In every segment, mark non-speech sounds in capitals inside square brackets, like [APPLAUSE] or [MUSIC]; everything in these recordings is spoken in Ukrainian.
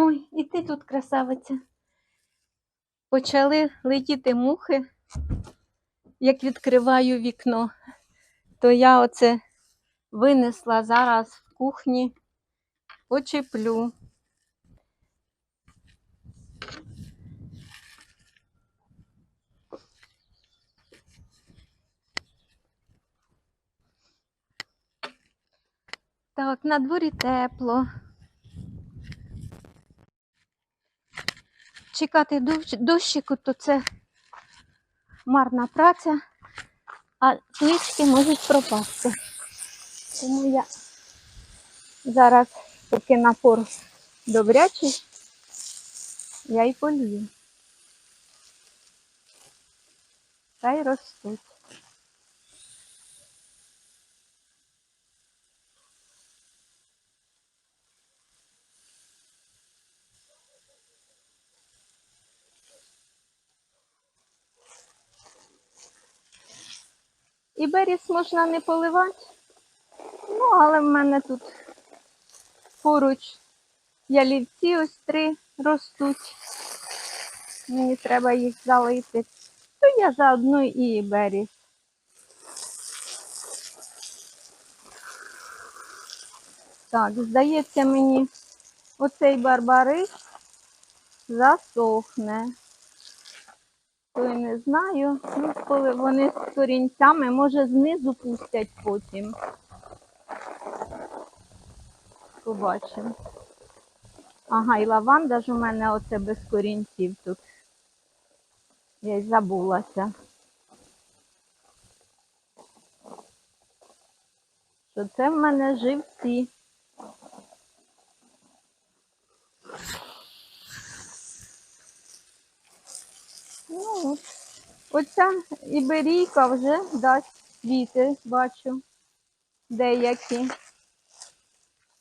Ой, і ти тут красавиця. Почали летіти мухи. Як відкриваю вікно, то я оце винесла зараз в кухні, почеплю. Так, на дворі тепло. Чекати дощ, дощику, то це марна праця, а квітки можуть пропасти. Тому я зараз, поки напор добрячий, я й полію. Та й ростуть. І беріс можна не поливати. Ну, але в мене тут поруч ялівці ось три ростуть. Мені треба їх залити. То я заодно і беріс. Так, здається мені, оцей барбарис засохне. То я не знаю. Ну, коли вони з корінцями, може знизу пустять потім. Побачимо. Ага, і лаванда ж у мене оце без корінців тут. Я й забулася. Що це в мене живці. Ну, от. Оця іберійка вже дасть квіти, бачу, деякі.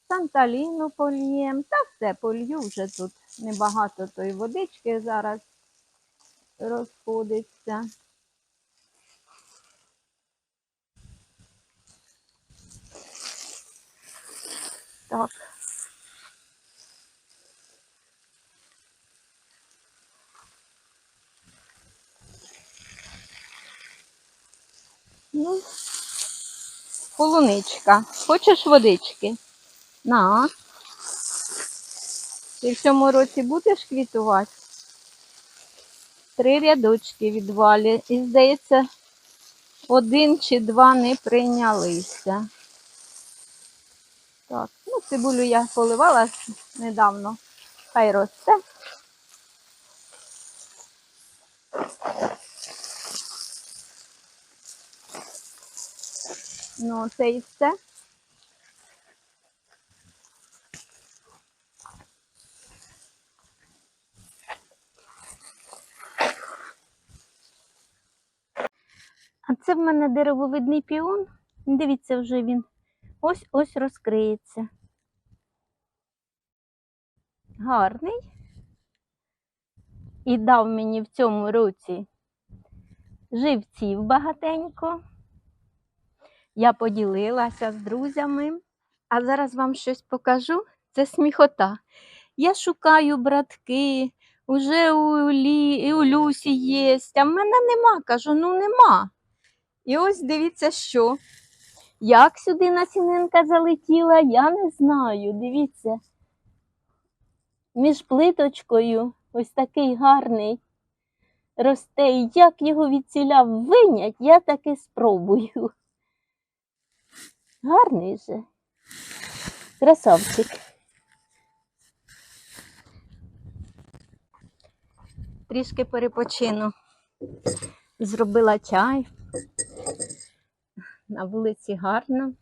Санталіну польєм, та все полью вже тут небагато тої водички зараз розходиться. Так. Ну, полуничка. Хочеш водички? На. Ти в цьому році будеш квітувати? Три рядочки відвалі. І, здається, один чи два не прийнялися. Так, ну, цибулю я поливала недавно. Хай росте. Ну, це і все. А це в мене деревовидний піон. Дивіться, вже він ось ось розкриється. Гарний. І дав мені в цьому році живців багатенько. Я поділилася з друзями, а зараз вам щось покажу. Це сміхота. Я шукаю братки, уже у, Лі, і у Люсі є, а в мене нема. Кажу, ну нема. І ось дивіться, що. Як сюди насінинка залетіла, я не знаю. Дивіться. Між плиточкою ось такий гарний росте. Як його відціля винять, я таки спробую. Гарний же. Красавчик. Трішки перепочину. Зробила чай. На вулиці гарно.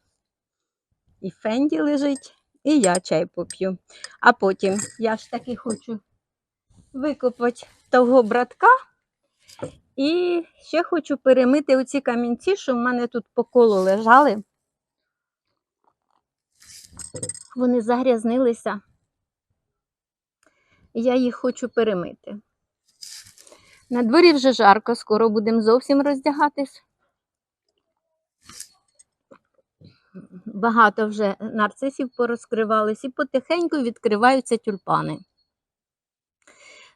І Фенді лежить, і я чай поп'ю. А потім я ж таки хочу викопати того братка. І ще хочу перемити оці камінці, що в мене тут по колу лежали. Вони загрязнилися. Я їх хочу перемити. На дворі вже жарко, скоро будемо зовсім роздягатись. Багато вже нарцисів порозкривались і потихеньку відкриваються тюльпани.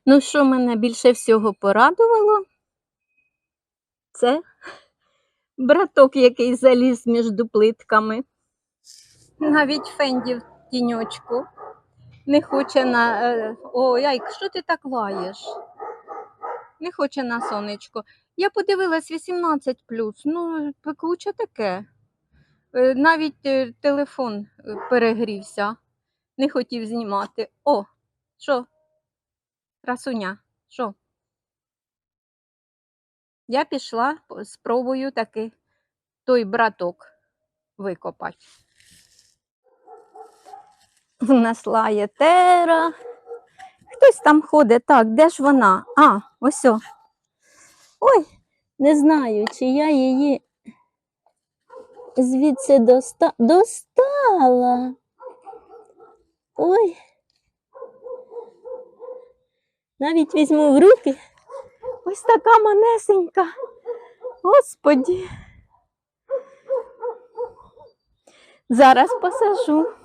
Ну, що мене більше всього порадувало, це браток, який заліз між плитками. Навіть Фенді в тіньочку. Не хоче на. е, Ой, Айк, що ти так лаєш? Не хоче на сонечко. Я подивилась 18 ну, пекуче таке. Е, Навіть е, телефон перегрівся, не хотів знімати. О, що? Красуня, що? Я пішла, спробую таки той браток викопати. В нас лає. Хтось там ходить. Так, де ж вона? А, ось. о. Ой, не знаю, чи я її звідси доста... достала. Ой. Навіть візьму в руки. Ось така манесенька. Господі. Зараз посажу.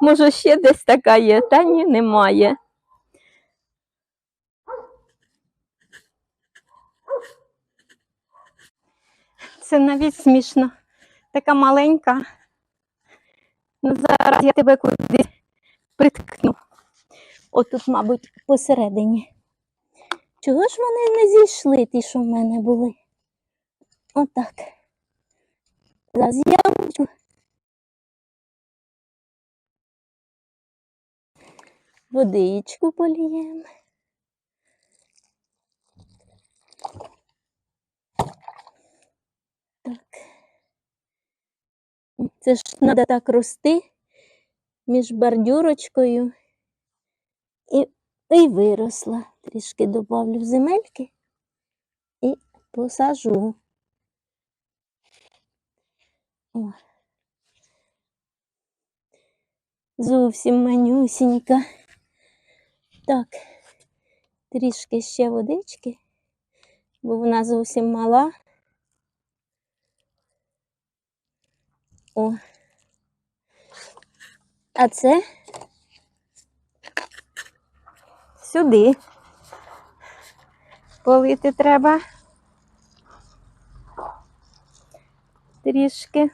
Може, ще десь така є, та ні, немає. Це навіть смішно. Така маленька. Ну, зараз я тебе кудись приткну. Отут, мабуть, посередині. Чого ж вони не зійшли, ті, що в мене були? Отак. Зараз я Водичку поліємо. Так. Це ж треба так рости між бордюрочкою і, і виросла. Трішки добавлю земельки і посажу. О. Зовсім манюсінька. Так, трішки ще водички, бо вона зовсім мала. О. А це сюди. Полити треба. Трішки.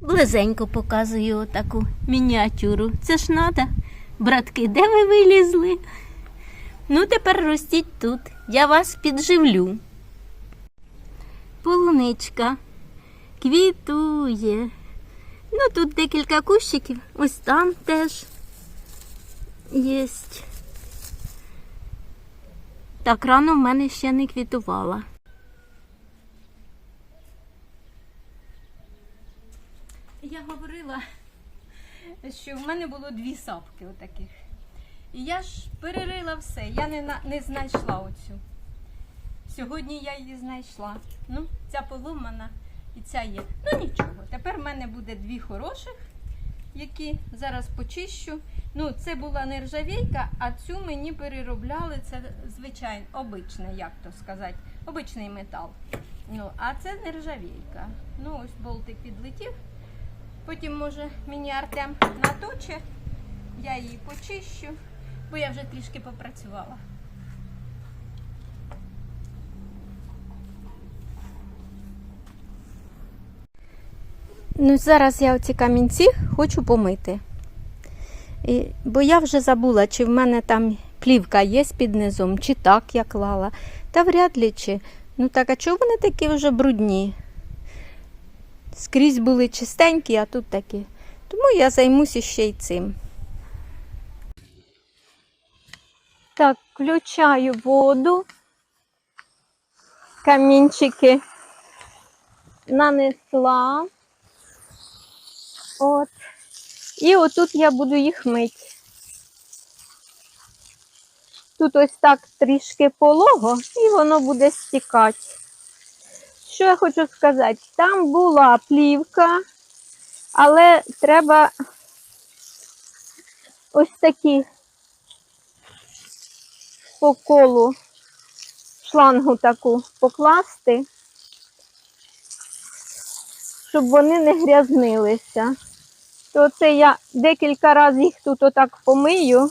Близенько показую таку мініатюру. Це ж надо. Братки, де ви вилізли? Ну, тепер ростіть тут. Я вас підживлю. Полуничка квітує. Ну, тут декілька кущиків. Ось там теж є. Так рано в мене ще не квітувала. Я говорила, що в мене було дві сапки отаких. І я ж перерила все, я не, не знайшла оцю. Сьогодні я її знайшла. Ну, ця поломана і ця є. Ну нічого, тепер в мене буде дві хороших, які зараз почищу. Ну, це була нержавійка, а цю мені переробляли. Це звичайно обичне, як то сказати, обичний метал. Ну, а це нержавійка. Ну, ось болтик підлетів. Потім, може, мені Артем наточе, я її почищу, бо я вже трішки попрацювала. Ну, зараз я оці камінці хочу помити. І, бо я вже забула, чи в мене там плівка є під низом, чи так я клала. Та вряд ли чи. Ну так, а чого вони такі вже брудні? Скрізь були чистенькі, а тут такі. Тому я займуся ще й цим. Так, включаю воду. Камінчики нанесла. От. І отут я буду їх мити. Тут ось так трішки полого, і воно буде стікати. Що я хочу сказати? Там була плівка, але треба ось такі по колу шлангу таку покласти, щоб вони не грязнилися. то це я декілька разів їх тут отак помию.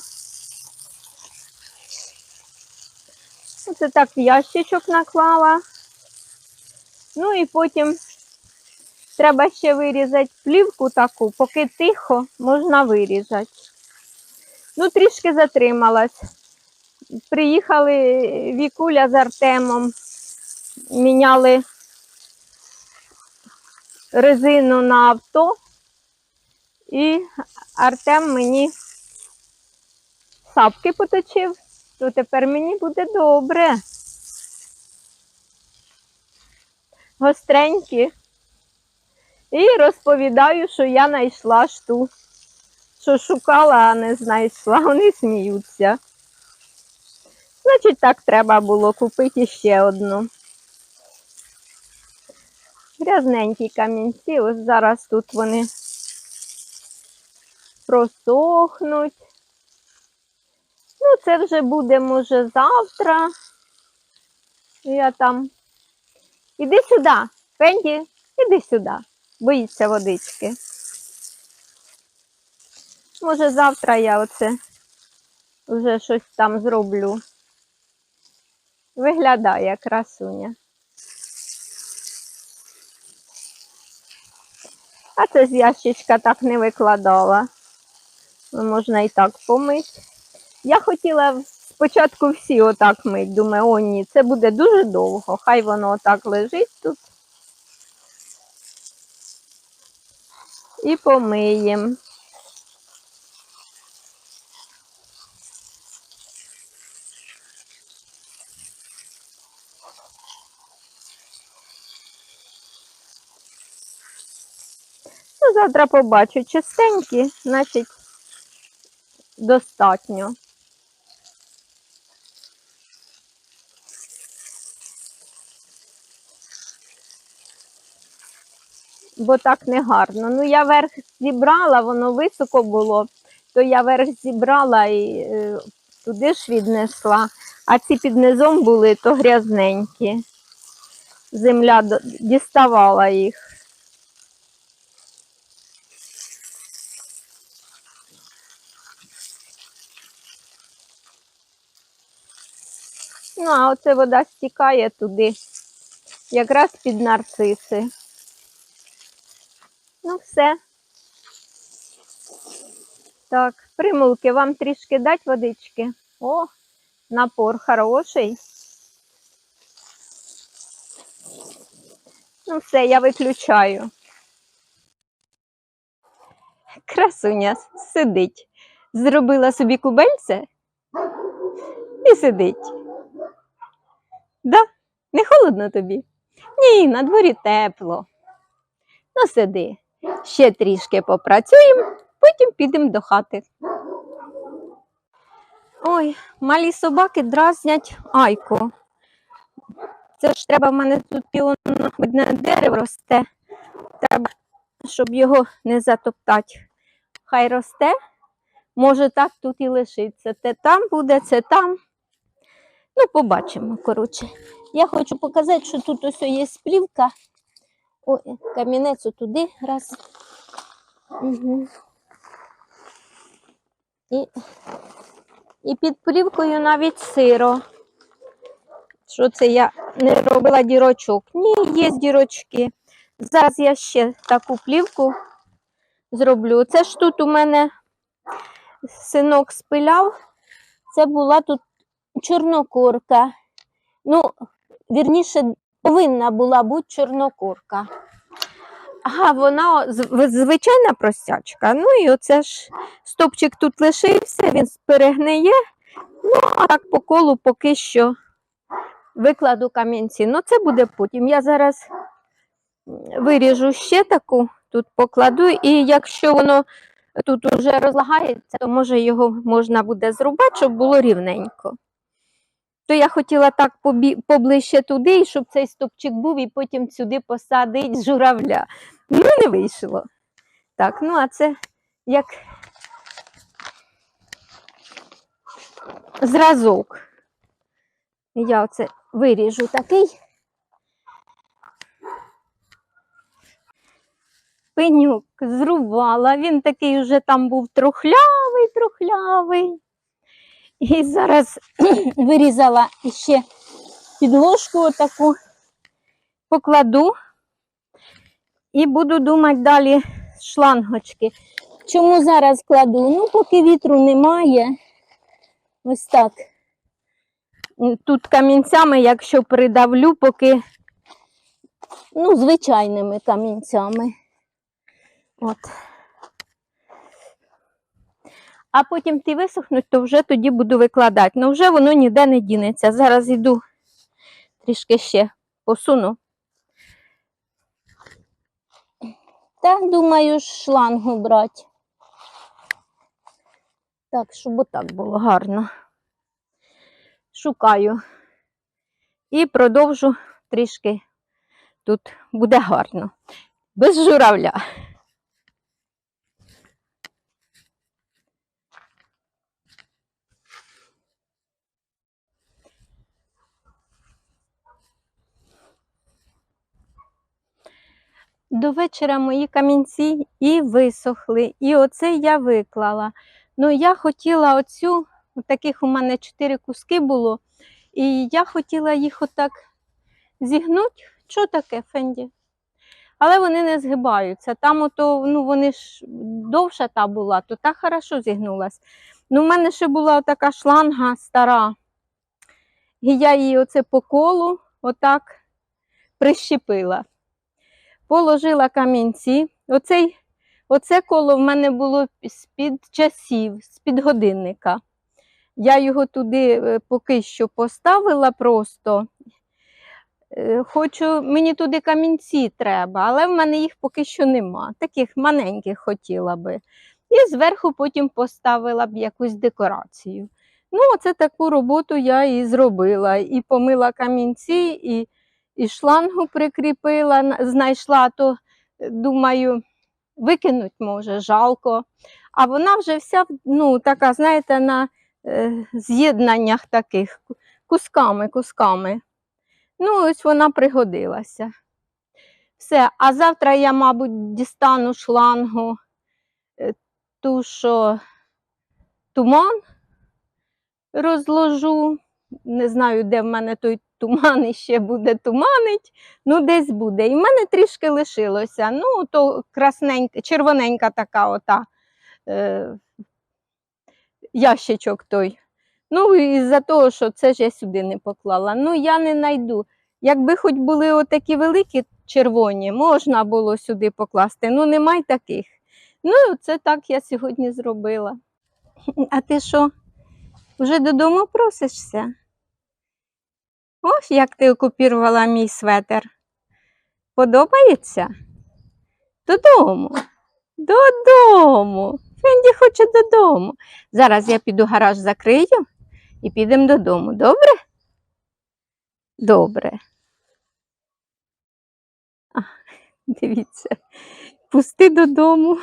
Оце так в ящичок наклала. Ну і потім треба ще вирізати плівку таку, поки тихо, можна вирізати. Ну, трішки затрималась. Приїхали Вікуля з Артемом, міняли резину на авто, і Артем мені сапки поточив, то тепер мені буде добре. Гостренькі. І розповідаю, що я знайшла шту, що шукала, а не знайшла. [LAUGHS] Вони сміються. Значить, так треба було купити ще одну. Грязненькі камінці, ось зараз тут вони просохнуть. Ну, це вже буде, може, завтра. Я там. Іди сюди, Пенді, іди сюди. Боїться водички. Може, завтра я оце вже щось там зроблю. Виглядає красуня. А це з ящичка так не викладала. Ну, Можна і так помити. Я хотіла спочатку всі отак мить. Думаю, о ні, це буде дуже довго. Хай воно отак лежить тут. І помиємо. Ну, завтра побачу чистенькі, значить достатньо. Бо так не гарно. Ну, я верх зібрала, воно високо було, то я верх зібрала і е, туди ж віднесла, а ці під низом були, то грязненькі. Земля діставала їх. Ну, а оце вода стікає туди, якраз під нарциси. Ну, все. Так, примулки, вам трішки дать водички. О, напор хороший. Ну, все, я виключаю. Красуня сидить. Зробила собі кубельце і сидить. Да? Не холодно тобі? Ні, на дворі тепло. Ну, сиди. Ще трішки попрацюємо, потім підемо до хати. Ой, малі собаки дразнять айку. Це ж треба в мене тут піонне дерево росте. Треба, щоб його не затоптати. Хай росте. Може, так тут і лишиться. Те там буде, це там. Ну, побачимо, коротше. Я хочу показати, що тут ось є сплівка. Ой, камінець туди раз. Угу. І, і під плівкою навіть сиро. Що це я не робила дірочок? Ні, є дірочки. Зараз я ще таку плівку зроблю. Це ж тут у мене синок спиляв. Це була тут чорнокурка. Ну, вірніше, повинна була бути чорнокурка. А вона звичайна простячка. Ну і оце ж стопчик тут лишився, він перегниє. Ну, а так по колу поки що викладу камінці. Ну, це буде потім. Я зараз виріжу ще таку, тут покладу, і якщо воно тут уже розлагається, то може його можна буде зрубати, щоб було рівненько. То я хотіла так побі... поближче туди, щоб цей стопчик був, і потім сюди посадить журавля. Ну, не вийшло. Так, ну а це як зразок. Я оце виріжу такий. пенюк зрубала. Він такий вже там був трухлявий, трухлявий. І зараз [CLEARS THROAT] вирізала ще підложку отаку, покладу і буду думати далі шлангочки. Чому зараз кладу? Ну, поки вітру немає. Ось так. Тут камінцями, якщо придавлю, поки ну, звичайними камінцями. От. А потім ті висохнуть, то вже тоді буду викладати. Ну вже воно ніде не дінеться. Зараз йду трішки ще посуну. Та думаю, шлангу брати. Так, щоб отак було гарно. Шукаю. І продовжу трішки. Тут буде гарно. Без журавля. До вечора мої камінці і висохли, і оце я виклала. Ну, я хотіла оцю, таких у мене чотири куски було, і я хотіла їх отак зігнути. Що таке, Фенді? Але вони не згибаються. Там ото, ну вони ж довша та була, то та хорошо зігнулась. Ну, в мене ще була така шланга стара. І я її оце по колу отак прищепила. Положила камінці. Оцей, оце коло в мене було з-під часів, з-під годинника. Я його туди е, поки що поставила просто. Е, Хочу, мені туди камінці треба, але в мене їх поки що нема. Таких маленьких хотіла би. І зверху потім поставила б якусь декорацію. Ну, оце таку роботу я і зробила. І помила камінці, і, і шлангу прикріпила, знайшла, то е, думаю, викинуть може, жалко. А вона вже вся, ну, така, знаєте, на е, з'єднаннях таких, ку- кусками, кусками. Ну, ось вона пригодилася. Все, а завтра я, мабуть, дістану шлангу, е, ту, що туман розложу. Не знаю, де в мене той туман іще буде туманить, ну десь буде. І в мене трішки лишилося. Ну, то красненька, червоненька така ота е, ящичок той. Ну, і за того, що це ж я сюди не поклала. Ну, я не знайду. Якби хоч були отакі великі червоні, можна було сюди покласти. Ну, немає таких. Ну, це так я сьогодні зробила. А ти що, вже додому просишся? Ось як ти окупірувала мій светер. Подобається? Додому. Додому. Фенді хоче додому. Зараз я піду гараж закрию і підемо додому. Добре? Добре. А, [LAUGHS] дивіться, пусти додому.